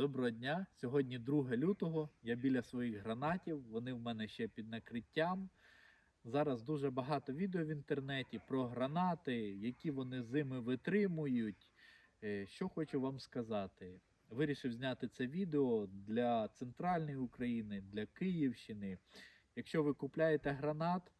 Доброго дня. Сьогодні 2 лютого. Я біля своїх гранатів. Вони в мене ще під накриттям. Зараз дуже багато відео в інтернеті про гранати, які вони зими витримують. Е, Що хочу вам сказати. Вирішив зняти це відео для центральної України, для Київщини. Якщо ви купляєте гранат,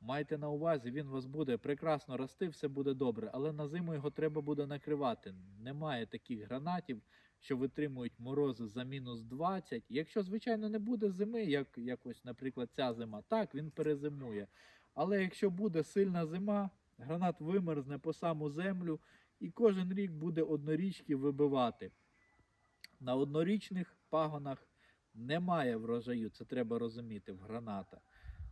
майте на увазі, він у вас буде прекрасно рости, все буде добре, але на зиму його треба буде накривати. Немає таких гранатів, що витримують морози за мінус 20. Якщо, звичайно, не буде зими, як якось, наприклад, ця зима, так, він перезимує. Але якщо буде сильна зима, гранат вимерзне по саму землю і кожен рік буде однорічки вибивати. На однорічних пагонах немає врожаю, це треба розуміти в граната.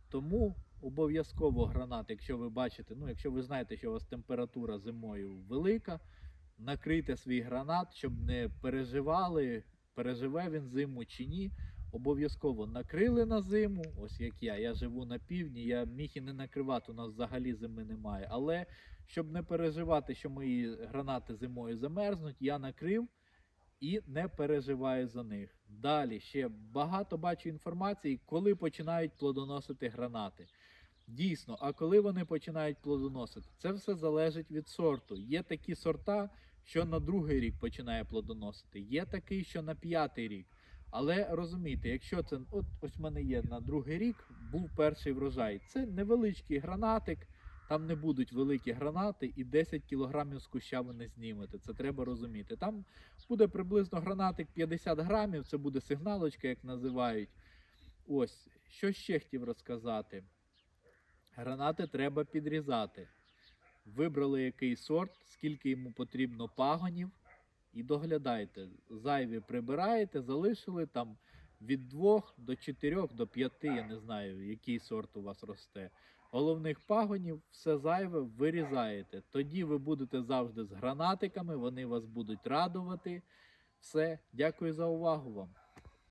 Тому обов'язково гранат, якщо ви бачите, ну якщо ви знаєте, що у вас температура зимою велика, накрийте свій гранат, щоб не переживали, переживе він зиму чи ні. Обов'язково накрили на зиму, ось як я. Я живу на півдні, я міг і не накривати, у нас взагалі зими немає. Але щоб не переживати, що мої гранати зимою замерзнуть, я накрив і не переживаю за них. Далі ще багато бачу інформації, коли починають плодоносити гранати. Дійсно, а коли вони починають плодоносити, це все залежить від сорту. Є такі сорта, що на другий рік починає плодоносити, є такий, що на п'ятий рік. Але розумійте, якщо це от ось в мене є на другий рік, був перший врожай. Це невеличкий гранатик, там не будуть великі гранати, і 10 кілограмів з куща ви не знімете. Це треба розуміти. Там буде приблизно гранатик 50 грамів, це буде сигналочка, як називають. Ось, що ще хотів розказати. Гранати треба підрізати. Вибрали який сорт, скільки йому потрібно пагонів, і доглядайте. Зайві прибираєте, залишили там від 2 до 4 до 5, я не знаю, який сорт у вас росте. Головних пагонів, все зайве вирізаєте. Тоді ви будете завжди з гранатиками, вони вас будуть радувати. Все, дякую за увагу вам.